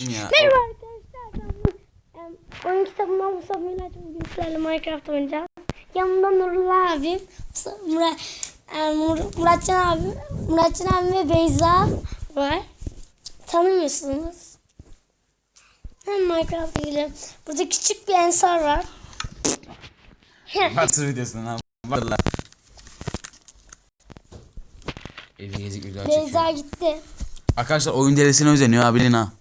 ya. Merhaba arkadaşlar. Ben oyun kitabından Mustafa Miraç bugün sizlerle Minecraft oynayacağız. Yanımda Nurullah abim, Murat, em, Mur- Muratcan abim, Muratcan abim ve Beyza var. Tanımıyorsunuz. Hem Minecraft'a girelim. Burada küçük bir ensar var. Batır videosundan ha. Valla. Evi gezik video Beyza çekiyor. gitti. Arkadaşlar oyun delisine özeniyor ha bilin ha.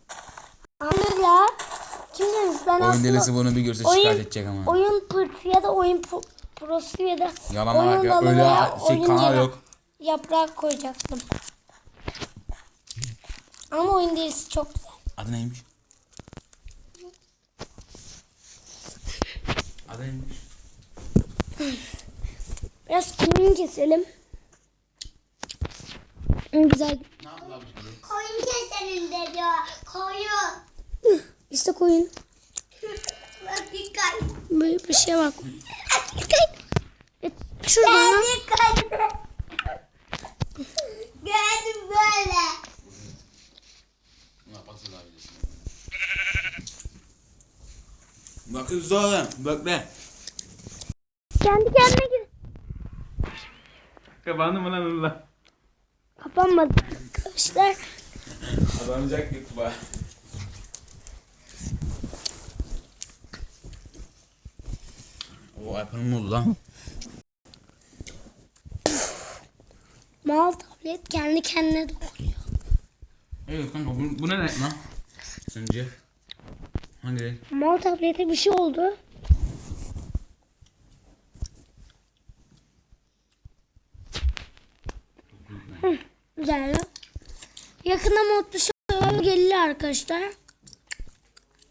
Ya. Kim demiş ben Oyun aslında delisi bunu bir görse oyun- şikayet edecek ama. oyun pırtı ya da oyun pro- prosu ya da Yalan oyun ya, öyle veya şey, oyun kanal yok. Yaprak koyacaktım. Ama oyun derisi çok güzel. Adı neymiş? Adı neymiş? Biraz koyun keselim. En güzel. Ne şimdi? Koyun keselim dedi o. Koyun. İşte koyun. Böyle bir şey bak. Evet, Şuradan. Gördüm böyle. Bakın oğlum. Bekle. Kendi kendine gir. Kapandı mı lan Allah? Kapanmadı arkadaşlar. Adamcak gitti bak. İPhone'um oldu lan. Mal tablet kendi kendine dokunuyor. Evet kanka bu, bu ne renk lan? Sence? Hangi renk? Mal tablete bir şey oldu. Hı, Güzel. ya. Yakında modlu şöyle gelir arkadaşlar.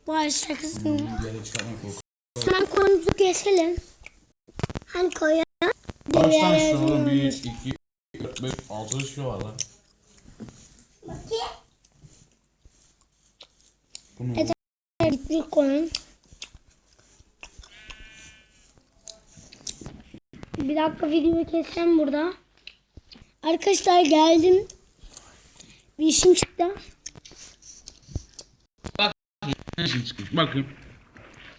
Geri çıkartma korku. Hemen koyumuzu keselim. Hani koyun? Kaç Diğer tane şu oğlum? yazıyormuş. 1, 2, 4, 5, 6 şu var lan. Bakayım. Bu ne? Evet. Gitmiş koyun. Bir dakika videoyu keseceğim burada. Arkadaşlar geldim. Bir işim çıktı. Çıkıyor? Bakayım.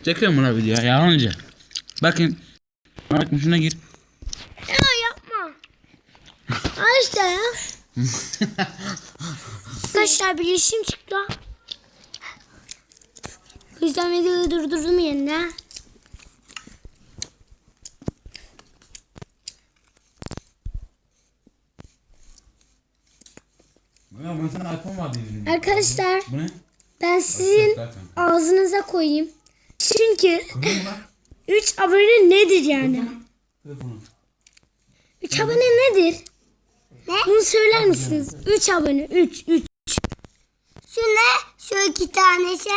Çekiyorum buna video yalancı. Bakın. Bakın şuna gir. Ya yapma. Al işte ya. Arkadaşlar bir işim çıktı. O yüzden videoyu durdurdum yerine. Ya ben sana iPhone var dedim. Arkadaşlar Bu ne? ben sizin ağzınıza koyayım. Çünkü? 3 abone nedir yani? Telefonu. 3 abone nedir? Ne? Bunu söyler misiniz? 3 abone. 3 3. Şu ne? Şu iki tane şey.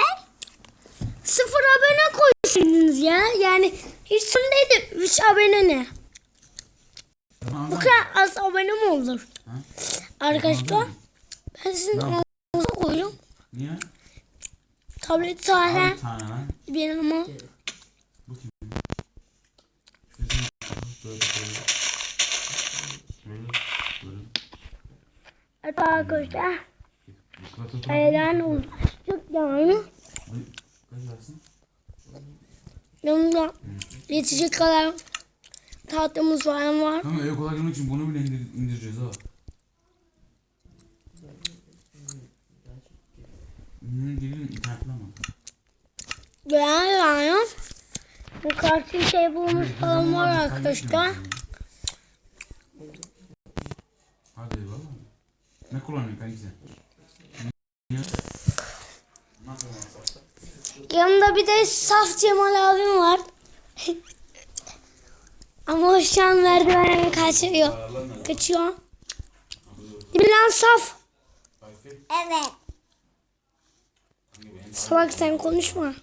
Sıfır abone koyuyorsunuz ya. Yani hiç sorun değil de 3 abone ne? Bu kadar az abone mi olur? Ha? Arkadaşlar ben sizin ağzınıza koyuyorum. Niye? Tablet tane benim ama Bu kim? Şurasını böyle böyle. Böyle böyle. Evet arkadaşlar aydan ulaştık yani. Yanımda yetecek kadar tatlımız falan var. Kanka eve kolay gelmek için bunu bile indir, indireceğiz ha. Bunu girelim internetten ama. Yani yani bu karşı şey bulmuş falan var arkadaşlar. Hadi valla. Ne kullanıyorsun kanka sen? Yanımda bir de Saf Cemal abim var. Ama o şu an merdivenden kaçıyor. Kaçıyor. Lan Saf? Evet. Salak sen konuşma.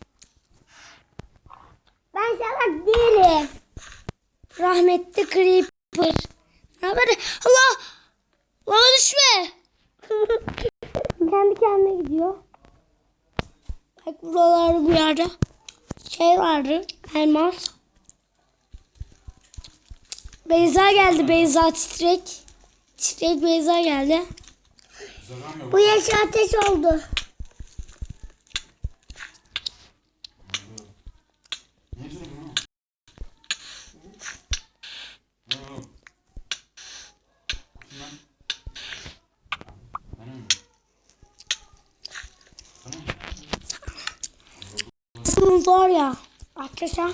Salak değilim. Rahmetli Creeper. Ne haber? Allah! Lava düşme! Kendi kendine gidiyor. Bak buralarda bu yerde şey vardı. Elmas. Beyza geldi. Beyza titrek. Titrek Beyza geldi. Bu yaş ateş oldu. Videomuz var ya. Arkadaşlar.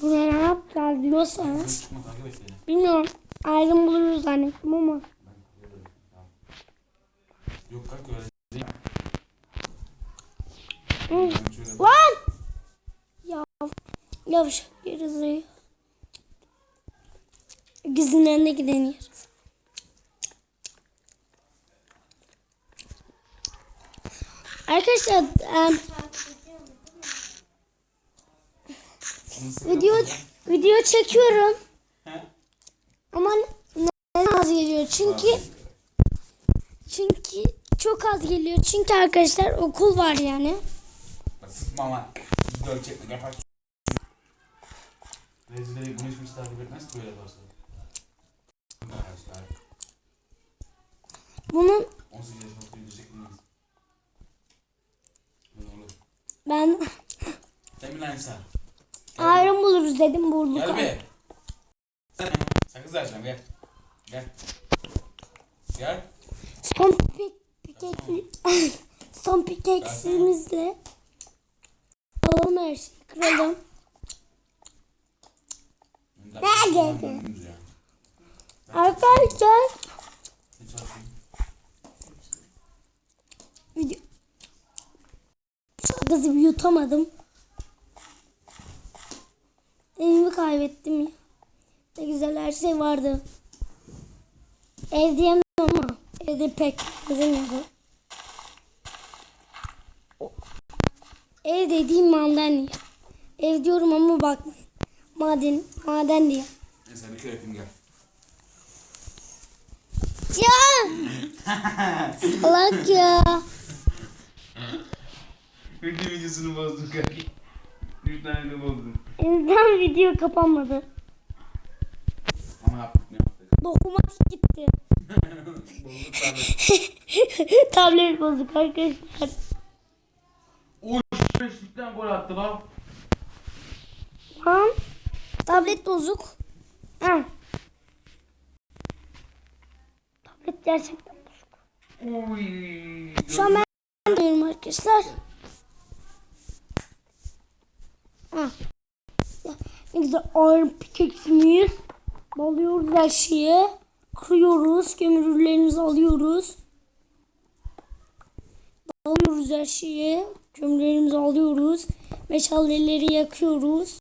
Buraya ne yapacağız diyorsanız. Bilmiyorum. Ayrım buluruz zannettim ama. Yok kanka öyle. Lan! Ya yavşak yeriz Gözünün önüne giden yer. Arkadaşlar em, video video çekiyorum. Ama neden az geliyor? Çünkü çünkü çok az geliyor. Çünkü arkadaşlar okul var yani. Sıkma. Video çekmek yapar. Rezilleri güneş takip etmez böyle yaparsa. Bunun 18 yaşında video çekmeyiz. Ne olur. ben ayrım buluruz dedim bulduk. Gel be. Sen sakız vereceğim gel. Gel. Gel. Son pik pikek son pikeksimizle alalım her şeyi kıralım. Ne geldi? Arkadaşlar video bir yutamadım. Elimi kaybettim ya. Ne güzel her şey vardı. Ev diyemem ama evde pek benzemiyordu. O- Ev dediğim maden ya. Ev diyorum ama bakmayın. Maden, maden diye. Neyse bir kere gel. Ya! Salak ya. Video videosunu bozduk kanka. Bir tane de bozduk. Neden video kapanmadı? Ama yaptık ne yaptık? Dokumak gitti. Bozduk tabii. Tablet bozuk arkadaşlar. Oy beşlikten gol attı lan. Lan tablet bozuk. Ha. Tablet gerçekten bozuk. Oy. Şu an ben diyorum arkadaşlar. Ha. Ne güzel iron pickaxe'imiz. Alıyoruz her şeyi. Kırıyoruz. Kömürlerimizi alıyoruz. Alıyoruz her şeyi. Kömürlerimizi alıyoruz. Meşaleleri yakıyoruz.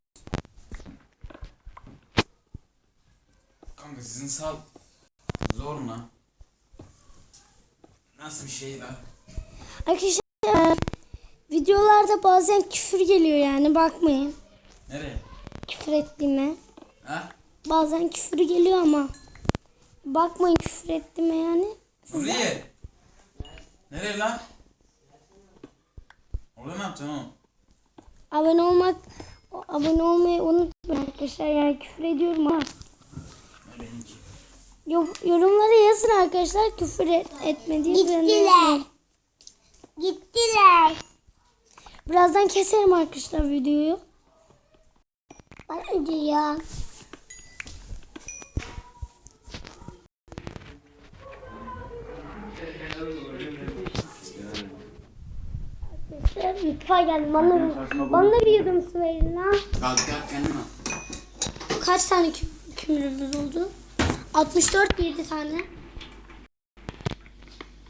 Kanka sizin sal zor mu? Nasıl bir şey lan? Arkadaşlar videolarda bazen küfür geliyor yani bakmayın. Nereye? Küfür ettiğime. Ha? Bazen küfür geliyor ama. Bakmayın küfür ettiğime yani. Buraya. Nereye lan? Orada ne yapacaksın oğlum? Abone olmak, abone olmayı unutmayın arkadaşlar. Yani küfür ediyorum ha. Yorumlara yazın arkadaşlar küfür et, etmediğim. Gittiler. Gittiler. Birazdan keserim arkadaşlar videoyu. Diyor. Arkadaşlar mutfağa geldim. Bana, bana da bir yudum su verin lan. Kalk kalk kendin al. Kaç tane kü kümürümüz oldu? 64 7 tane.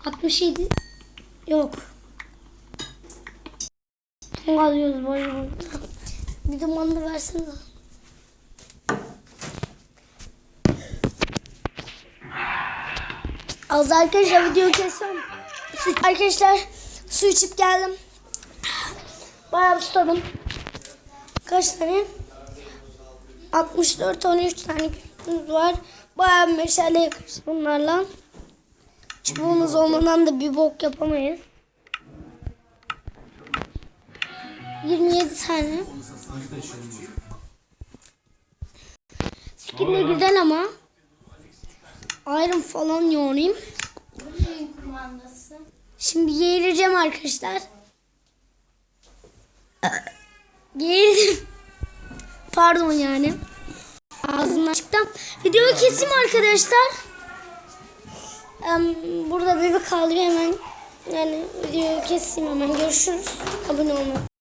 67 yok. Ne alıyoruz böyle burada? Bir de manda versene. Az arkadaşlar video kesiyorum. Arkadaşlar su içip geldim. Bayağı susadım. Kaç tane? 64 13 tane küpümüz var. Bayağı meşale yakarız bunlarla. Çubuğumuz olmadan da bir bok yapamayız. 27 tane. Fikir de güzel ama. Ayrım falan yoğurayım. Şimdi geğireceğim arkadaşlar. Geğirdim. Pardon yani. Ağzımdan çıktı Tamam. Videoyu keseyim arkadaşlar. Burada bebek ağlıyor hemen. Yani videoyu keseyim hemen. Görüşürüz. Abone olmayı.